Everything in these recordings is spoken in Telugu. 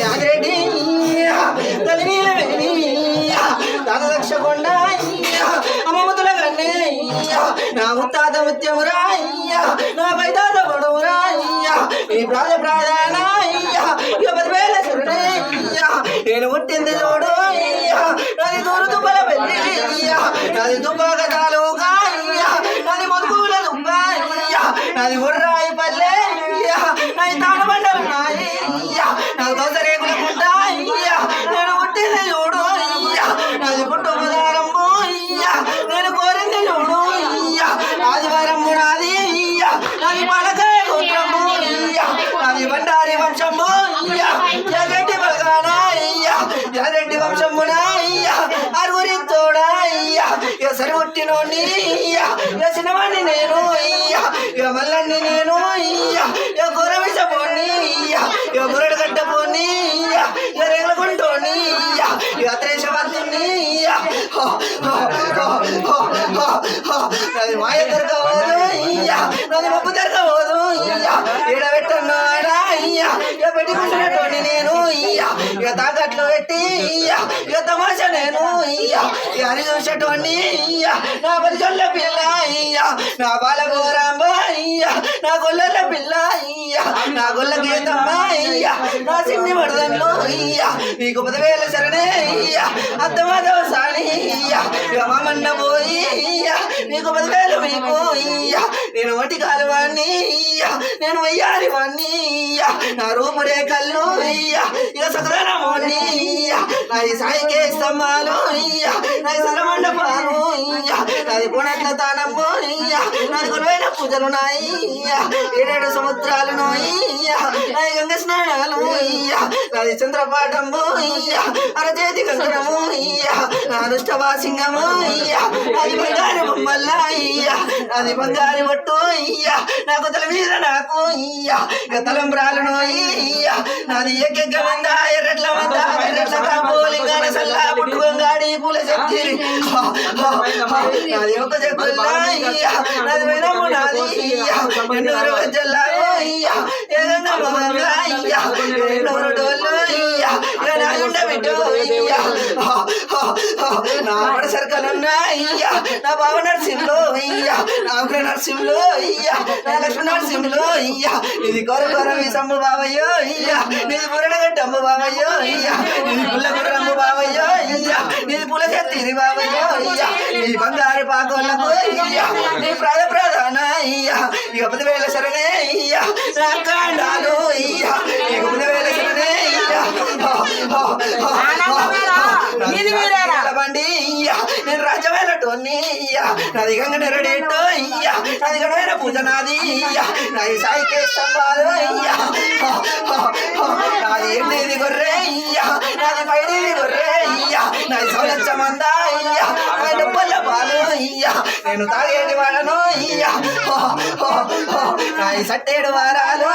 యాగరెడ్డి తల్లినీలవేణి దానదక్ష కొండ అమ్మముతుల గన్నే నా ముత్తాత ముత్యమురాయ్య నా పైతాత పొడవురాయ్య ఈ ప్రాణ ప్రాణాయ్య ఇక పదివేల సురుడయ్య నేను పుట్టింది చూడు అయ్య. నాది దూరు దుబ్బల పెళ్ళి నాది దుబ్బగ తాలూకాయ్య నాది ఉర్రాయి పల్లె నాది తాడబండలు నాయ్య నాది దోస రేకుల గుంటాయ్య నేను పుట్టింది చూడు అయ్య నాది పుట్టు పదారంబు అయ్య నేను కోరింది చూడు అయ్య ఆదివారం నాది అయ్య నాది పలకాయ గోత్రము అయ్య నాది బండారి వంశము అయ్య ఎసరు పుట్టినోని అయ్య ఎసినవాణ్ణి నేను అయ్య ఇక మల్లన్ని నేను అయ్య ఇక గురవిసపోని అయ్య ఇక గురడు కట్టపోని అయ్య ఇక రేగులకుంటోని అయ్య ఇక త్రేషవంతుని అయ్య మాయ దొరకవోదు అయ్య నాది మప్పు దొరకవోదు అయ్య. ఇక నేను అయ్య. ఇక తాకట్లు పెట్టి అయ్య. ఇక తమాషా నేను అయ్య. ఇక అని చూసేటువంటి అయ్య. నా పరిచొల్ల పిల్ల అయ్యా. నా బాలగోరాంబ అయ్య. నా గొల్లల పిల్ల అయ్యా. నా గొల్ల గీతమ్మ అయ్యా. నా సిన్ని మడదన్ను అయ్య. నీకు పదివేల శరణే అయ్యా. అత్తమాధవ సాణి అయ్యా. ఇక మామన్న పోయి నీకు పదివేలు మీకు ఇయ్యా. నేను ఒంటి కాలువాణ్ణి ఇయ్యా. నేను వెయ్యాలి వాణ్ణి ఇయ్యా. నా రూపురేఖలు ఇయ్యా. ఇక సకదనమోని ఇయ్యా. నా ఈ సాయికే స్తంభాలు ఇయ్యా. నా ఈ సరమండపాలు అయ్య నాది పుణ్యత్న తానము అయ్య పూజలు నాయి ఏడేడు సముద్రాలు నోయ్య నాది గంగ స్నానాలు నాది చంద్రపాఠము అయ్య అరచేతి కంకణము అయ్య నా దుష్టవాసింగము అయ్య నాది బంగారు బొమ్మల్ల నాది బంగారు బొట్టు నాకు తల మీద నాకు అయ్య ఇక తలంబ్రాలను నాది ఎగ్గ మంద ఎర్రట్ల మంద ఎర్రట్ల కాపోలింగాన సల్లా పుట్టుకొంగాడి పూల శక్తి నాది ఒక చెక్కుల్లా అయ్య నాది వినము నాది అయ్య ఎన్నూరు వజ్జల్లా అయ్య ఏదన్నా మగంగా అయ్య ఎన్నూరు డోళ్ళు అయ్య ఇక నా గుండ నా ఆవిడ సర్కలున్నా అయ్య నా బావ నరసింహులు అయ్య నా ఉగ్ర నరసింహులు అయ్య నా లక్ష్మణ నరసింహులు అయ్య ఇది కొర కొర మీ సమ్ము బావయ్యో అయ్య నీది పురడగట్టమ్మ బావయ్యో అయ్య నీది పుల్ల గుర్రమ్మ బావయ్యో అయ్య నీది పుల చెత్తిది బావయ్యో నీ బంగారు పాకోళ్ళకు నీ ప్రాణ ప్రధాన అయ్య ఇక పదివేల శరణే అయ్య నా కాండాలు అయ్య. ఇక పదివేల శరణే అయ్య బండి అయ్య నేను రాజమైనటోని అయ్య నాది గంగ నెరడేటో అయ్య నాది గడవైన పూజ నాది అయ్య నాది సాయికే స్తంభాలు అయ్య నాది ఎన్నిది గొర్రె అయ్య నాది నాది సౌలచ్చమంద పాలు అయ్య నేను తాగేటి వాడను నాది సట్టేడు వారాలు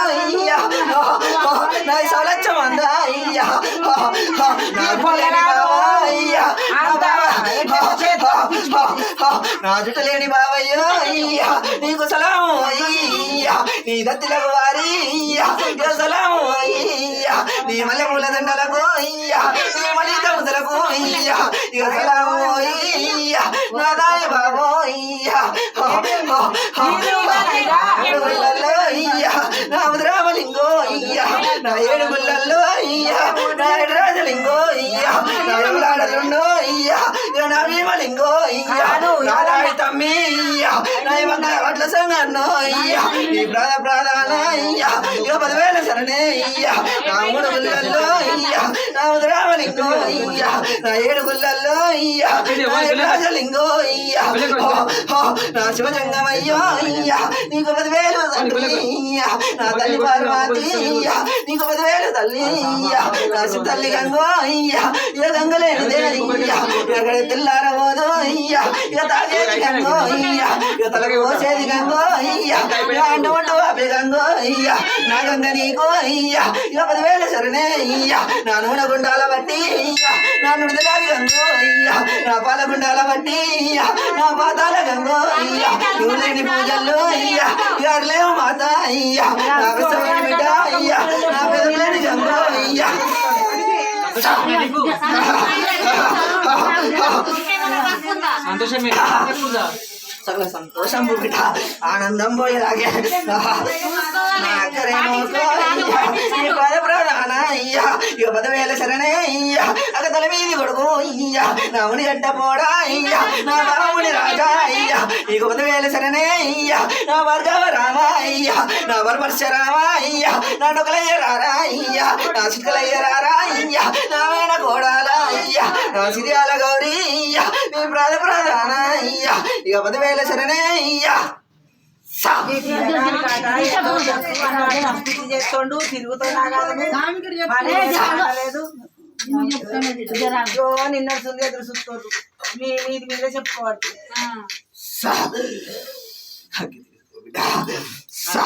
సౌలచ్చమంద నా పుల్లేని బావా అయ్య నా బావా నా జుట్టు లేని బావయ్యో. అయ్యా నీకు అయ్యా నీ దత్తిలకు వారి సలాము అయ్యా నీ మల్లె పూల దండలకు అయ్యా నీ మలిత ముదలకు అయ్యా సలాము అయ్యా నా దాయ బాబో అయ్యా నా ముద్రామలింగో అయ్యా నా ఏడుగుళ్ళల్లో అయ్యా నా ఎడరాజలింగో అయ్యా నా ఎవలాడలుండో అయ్యా నా భీమలింగో అయ్యా నా దాడి తమ్మి అయ్యా నా ఇవ్వంగా అట్ల సంగన్నో అయ్యా నీ ప్రాణ ప్రాధాన అయ్యా ఇక పదివేల శరణే అయ్యా నా మూడు గుళ్ళల్లో అయ్యా నా ముద్రామలింగో అయ్యా నా ఏడు గుళ్ళల్లో అయ్యా నా అయ్యా నా శివజంగమయ్యో అయ్యా నీకు పదివేలు అయ్యా నా తల్లి పార్వతి అయ్యా నీకు పదివేలు తల్లి అయ్యా నా తల్లి గంగో అయ్యా ఇక గంగలేనిదే అయ్యా ఎక్కడ తెల్లారబోదు అయ్యా ఇక తాగేది గంగో అయ్యా ఇక తలకు పోసేది గంగో అయ్యా ఇక అంటు వంట వాపే గంగో అయ్యా నా గంగ నీకో అయ్యా ఇక పదివేల శరణే అయ్యా నా నూనె గుండాల బట్టి అయ్యా నా నుడిదలాది గంగో అయ్యా నా పాల గుండాల బట్టి అయ్యా నా పాతాల గంగో అయ్యా నువ్వు లేని పూజల్లో అయ్యా గారులేవు మాత అయ్యా నా విశ్వమైన బిడ్డ అయ్యా నా పెదవులేని సకల సంతోషం బిడ్డ ఆనందం పోయేలాగే నా అక్కరేమో పద ప్రధాన అయ్యా ఇక పదవేల శరణే అయ్యా. అక తల మీది కొడుకు అయ్యా. నా ముని గడ్డ పోడా అయ్యా. నా రాముని రాజా అయ్యా. ఇక పదవేల శరణే అయ్యా. నా వర్గవ రామ అయ్యా. నా పరమర్శ రామ అయ్యా. నా డొకలయ్య రారా అయ్యా. నా చిట్కలయ్య రారా అయ్యా. నా వేణ కోడాల అయ్యా. నా సిరియాల గౌరీ అయ్యా. మీ ప్రాణ ప్రధాన అయ్యా. ఇక పదవేల శరణే అయ్యా. చేస్తుండు తిరుగుతున్నా లేదు నిన్న ఎదురు చూసుకోరు మీ మీది మీద సా